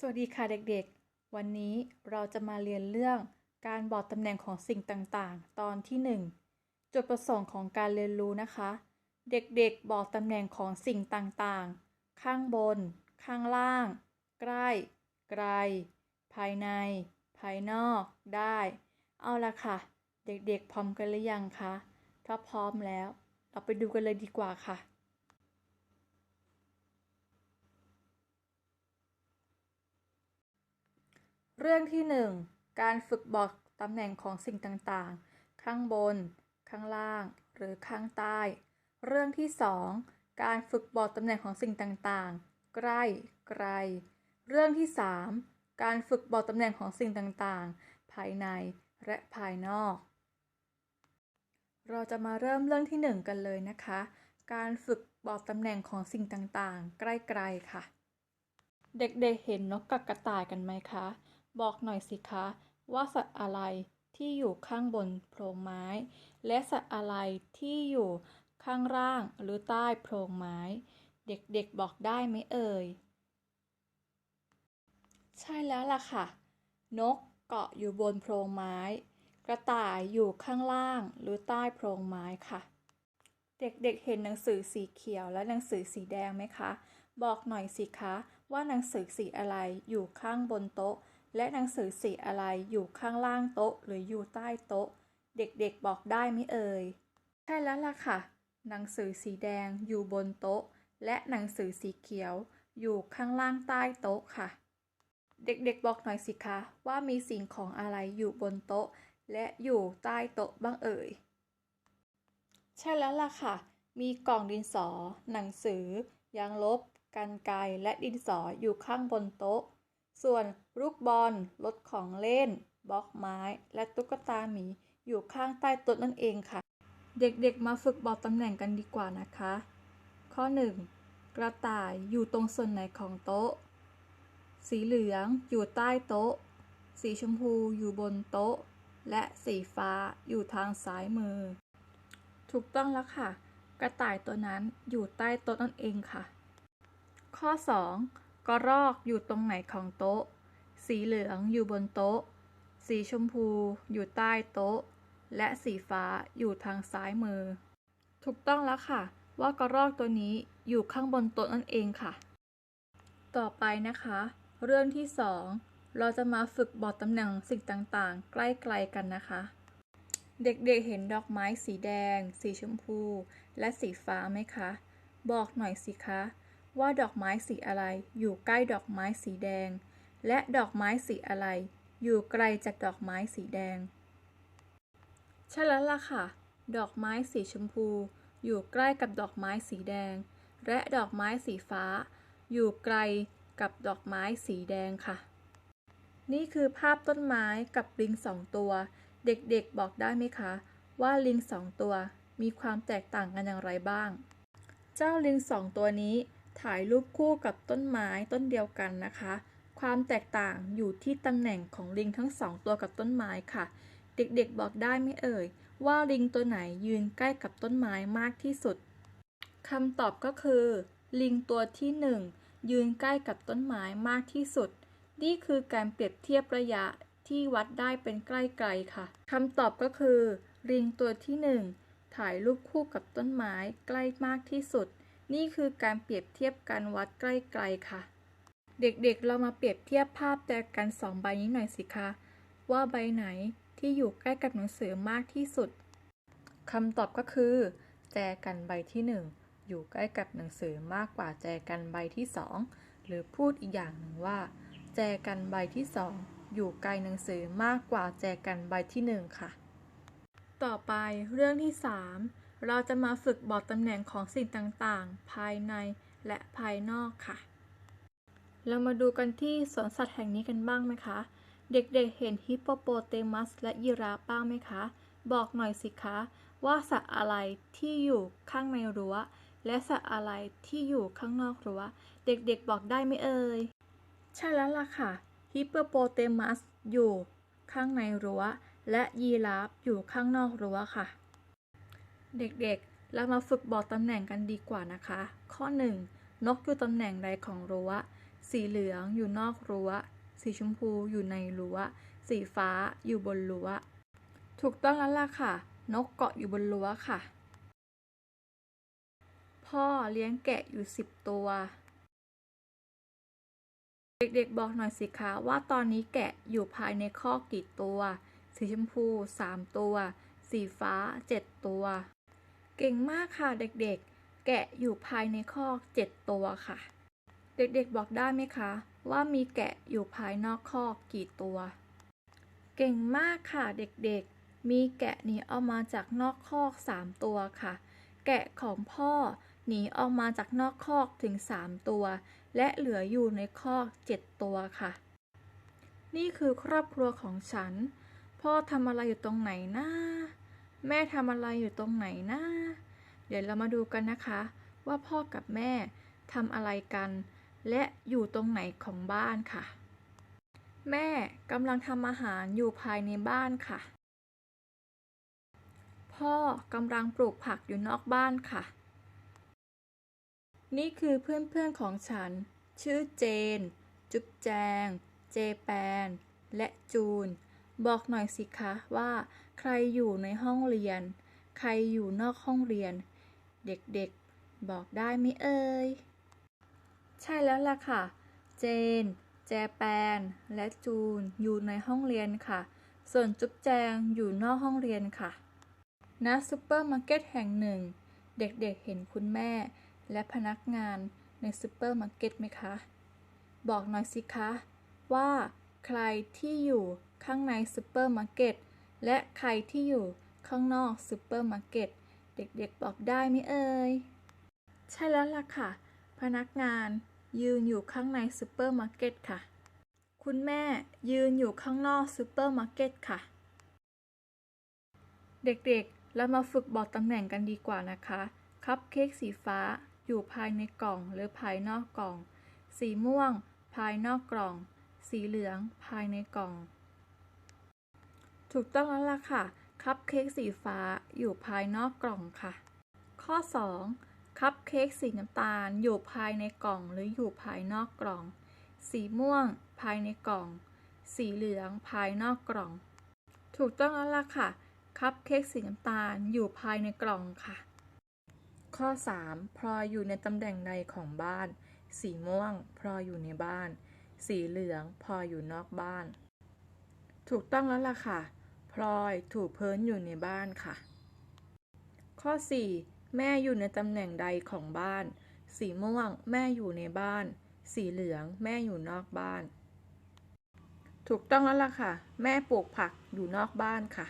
สวัสดีค่ะเด็กๆ วันนี้เราจะมาเรียนเรื่องการบอกตำแหน่งของสิ่งต่างๆ ตอนที่ 1 จุดประสงค์ของการเรียนรู้นะคะ เด็กๆ บอกตำแหน่งของสิ่งต่างๆ ข้างบน ข้างล่าง ใกล้ ไกล ภายใน ภายนอก ได้ เอาละค่ะ เด็กๆ พร้อมกันหรือยังคะ ถ้าพร้อมแล้ว เราไปดูกันเลยดีกว่าค่ะ เรื่องที่ 1 การฝึกบอกตำแหน่งของสิ่งต่างๆ ข้างบน ข้างล่าง หรือข้างใต้ เรื่องที่ 2 การฝึกบอกตำแหน่งของสิ่งต่างๆ ใกล้ ไกล เรื่องที่ 3 การฝึกบอกตำแหน่งของสิ่งต่างๆ ภายในและภายนอก เราจะมาเริ่มเรื่องที่ 1 กันเลยนะคะ การฝึกบอกตำแหน่งของสิ่งต่างๆ ใกล้ ๆ ค่ะ เด็กๆเห็นนกกับกระต่ายกันไหมคะ บอกหน่อยสิคะ ว่าสัตว์อะไรที่อยู่ข้างบนโพรงไม้ และสัตว์อะไรที่อยู่ข้างล่างหรือใต้โพรงไม้ เด็กๆบอกได้ไหมเอ่ย ใช่แล้วล่ะค่ะ นกเกาะอยู่บนโพรงไม้ กระต่ายอยู่ข้างล่างหรือใต้โพรงไม้ค่ะ เด็กๆเห็นหนังสือสีเขียวและหนังสือสีแดงไหมคะ บอกหน่อยสิคะว่าหนังสือสีอะไรอยู่ข้างบนโต๊ะ และหนังสือสีอะไรอยู่ข้างล่างโต๊ะหรืออยู่ใต้โต๊ะ เด็กๆบอกได้ไหมเอ่ย ใช่แล้วล่ะค่ะ หนังสือสีแดงอยู่บนโต๊ะ และหนังสือสีเขียวอยู่ข้างล่างใต้โต๊ะค่ะ เด็กๆบอกหน่อยสิคะว่ามีสิ่งของอะไรอยู่บนโต๊ะ และอยู่ใต้โต๊ะบ้างเอ่ย ใช่แล้วล่ะค่ะ มีกล่องดินสอ หนังสือ ยางลบกรรไกรและดินสออยู่ข้างบนโต๊ะ ส่วนลูกบอลรถของเล่นบล็อกไม้ และตุ๊กตาหมีอยู่ข้างใต้โต๊ะนั่นเองค่ะ เด็กๆมาฝึกบอกตำแหน่งกันดีกว่านะคะ ข้อ 1. กระต่ายอยู่ตรงส่วนไหนของโต๊ะ สีเหลืองอยู่ใต้โต๊ะ สีชมพูอยู่บนโต๊ะ และสีฟ้าอยู่ทางซ้ายมือ ถูกต้องแล้วค่ะ กระต่ายตัวนั้นอยู่ใต้โต๊ะนั่นเองค่ะ ข้อ 2. กระรอกอยู่ตรงไหนของโต๊ะ สีเหลืองอยู่บนโต๊ะ สีชมพูอยู่ใต้โต๊ะ และสีฟ้าอยู่ทางซ้ายมือ ถูกต้องแล้วค่ะ ว่ากระรอกตัวนี้อยู่ข้างบนโต๊ะนั่นเองค่ะ ต่อไปนะคะ เรื่องที่ 2 เราจะมาฝึกบอกตำแหน่งสิ่งต่างๆ ใกล้ๆกันนะคะ เด็กๆเห็นดอกไม้สีแดง สีชมพู และสีฟ้าไหมคะ บอกหน่อยสิคะ ว่าดอกไม้สีอะไร อยู่ใกล้ดอกไม้สีแดง และดอกไม้สีอะไร อยู่ไกลจากดอกไม้สีแดง ใช่แล้วล่ะค่ะ ดอกไม้สีชมพู อยู่ใกล้กับดอกไม้สีแดง และดอกไม้สีฟ้า อยู่ไกลกับดอกไม้สีแดงค่ะ นี่คือภาพต้นไม้กับลิงสองตัว เด็กๆบอกได้ไหมคะ ว่าลิงสองตัวมีความแตกต่างกันอย่างไรบ้าง เจ้าลิงสองตัวนี้ ถ่ายรูปคู่กับต้นไม้ต้นเดียวกันนะคะ ความแตกต่างอยู่ที่ตำแหน่งของลิงทั้งสองตัวกับต้นไม้ค่ะ เด็กๆบอกได้ไหมเอ่ย ว่าลิงตัวไหนยืนใกล้กับต้นไม้มากที่สุดคำตอบก็คือ ลิงตัวที่หนึ่งยืนใกล้กับต้นไม้มากที่สุด นี่คือการเปรียบเทียบระยะที่วัดได้เป็นใกล้ๆค่ะคำตอบก็คือ ลิงตัวที่หนึ่งถ่ายรูปคู่กับต้นไม้ใกล้มากที่สุด นี่คือการเปรียบเทียบการวัดใกล้ๆค่ะ เด็กๆ เรามาเปรียบเทียบภาพแจกันสองใบนี้หน่อยสิคะว่าใบไหนที่อยู่ใกล้กับหนังสือมากที่สุดคำตอบก็คือ แจกันใบที่หนึ่งอยู่ใกล้กับหนังสือมากกว่าแจกันใบที่สองหรือพูดอีกอย่างหนึ่งว่า แจกันใบที่สองอยู่ไกลหนังสือมากกว่าแจกันใบที่หนึ่งค่ะ ต่อไปเรื่องที่ 3 เราจะมาฝึกบอกตำแหน่งของสิ่งต่างๆ ภายในและภายนอกค่ะ เรามาดูกันที่สวนสัตว์แห่งนี้กันบ้างไหมคะ เด็กๆเห็นฮิปโปโปเตมัสและยีราฟบ้างไหมคะ บอกหน่อยสิคะ ว่าสัตว์อะไรที่อยู่ข้างในรั้ว และสัตว์อะไรที่อยู่ข้างนอกรั้ว เด็กๆบอกได้ไหมเอ่ย ใช่แล้วล่ะค่ะ ฮิปโปโปเตมัสอยู่ข้างในรั้ว และยีราฟอยู่ข้างนอกรั้วค่ะ เด็กๆ เรามาฝึกบอกตำแหน่งกันดีกว่านะคะ ข้อ 1 นกอยู่ตำแหน่งใดของรั้ว สีเหลืองอยู่นอกรั้ว สีชมพูอยู่ในรั้ว สีฟ้าอยู่บนรั้ว ถูกต้องแล้วล่ะค่ะ นกเกาะอยู่บนรั้วค่ะ พ่อเลี้ยงแกะอยู่สิบตัว เด็กๆ บอกหน่อยสิคะว่าตอนนี้แกะอยู่ภายในคอกกี่ตัว สีชมพูสามตัว สีฟ้าเจ็ดตัว เก่งมากค่ะเด็กๆ แกะอยู่ภายในคอกเจ็ดตัวค่ะ เด็กๆบอกได้ไหมคะ ว่ามีแกะอยู่ภายนอกคอกกี่ตัว เก่งมากค่ะเด็กๆ มีแกะหนีออกมาจากนอกคอกสามตัวค่ะ แกะของพ่อหนีออกมาจากนอกคอกถึงสามตัว และเหลืออยู่ในคอกเจ็ดตัวค่ะ นี่คือครอบครัวของฉัน พ่อทำอะไรอยู่ตรงไหนนะ แม่ทำอะไรอยู่ตรงไหนนะเดี๋ยวเรามาดูกันนะคะ ว่าพ่อกับแม่ทำอะไรกัน และอยู่ตรงไหนของบ้านค่ะ แม่กำลังทำอาหารอยู่ภายในบ้านค่ะ พ่อกำลังปลูกผักอยู่นอกบ้านค่ะ นี่คือเพื่อนๆของฉัน ชื่อเจน จุ๊บแจง เจแปน และจูน บอกหน่อยสิคะว่า ใครอยู่ในห้องเรียน ใครอยู่นอกห้องเรียน เด็กๆ บอกได้ไหมเอ่ย ใช่แล้วล่ะค่ะ เจน แจแปน และจูนอยู่ในห้องเรียนค่ะ ส่วนจุ๊บแจงอยู่นอกห้องเรียนค่ะ ณ ซูเปอร์มาร์เก็ตแห่งหนึ่ง เด็กๆเห็นคุณแม่ และพนักงานในซูเปอร์มาร์เก็ตไหมคะ บอกหน่อยสิคะ ว่าใครที่อยู่ข้างในซูเปอร์มาร์เก็ต และใครที่อยู่ข้างนอกซูเปอร์มาร์เก็ตเด็กๆบอกได้ไหมเอ่ย ใช่แล้วล่ะค่ะ พนักงานยืนอยู่ข้างในซูเปอร์มาร์เก็ตค่ะ คุณแม่ยืนอยู่ข้างนอกซูเปอร์มาร์เก็ตค่ะ เด็กๆ เรามาฝึกบอกตำแหน่งกันดีกว่านะคะ คัพเค้กสีฟ้าอยู่ภายในกล่องหรือภายนอกกล่อง สีม่วง ภายนอกกล่อง สีเหลือง ภายในกล่อง ถูกต้องแล้วล่ะค่ะ คัพเค้กสีฟ้าอยู่ภายนอกกล่องค่ะ ข้อ 2 คัพเค้กสีน้ำตาลอยู่ภายในกล่องหรืออยู่ภายนอกกล่อง สีม่วง ภายในกล่อง สีเหลืองภายนอกกล่อง ถูกต้องแล้วล่ะค่ะ คัพเค้กสีน้ำตาลอยู่ภายในกล่องค่ะ ข้อ 3 พลอยอยู่ในตำแหน่งใดของบ้าน สีม่วง พลอยอยู่ในบ้าน สีเหลือง พลอยอยู่นอกบ้าน ถูกต้องแล้วล่ะค่ะ ลอยถูกเพิ้นอยู่ในบ้านค่ะ ข้อ 4 แม่อยู่ในตำแหน่งใดของบ้าน สีม่วง แม่อยู่ในบ้าน สีเหลือง แม่อยู่นอกบ้าน ถูกต้องแล้วล่ะค่ะ แม่ปลูกผักอยู่นอกบ้านค่ะ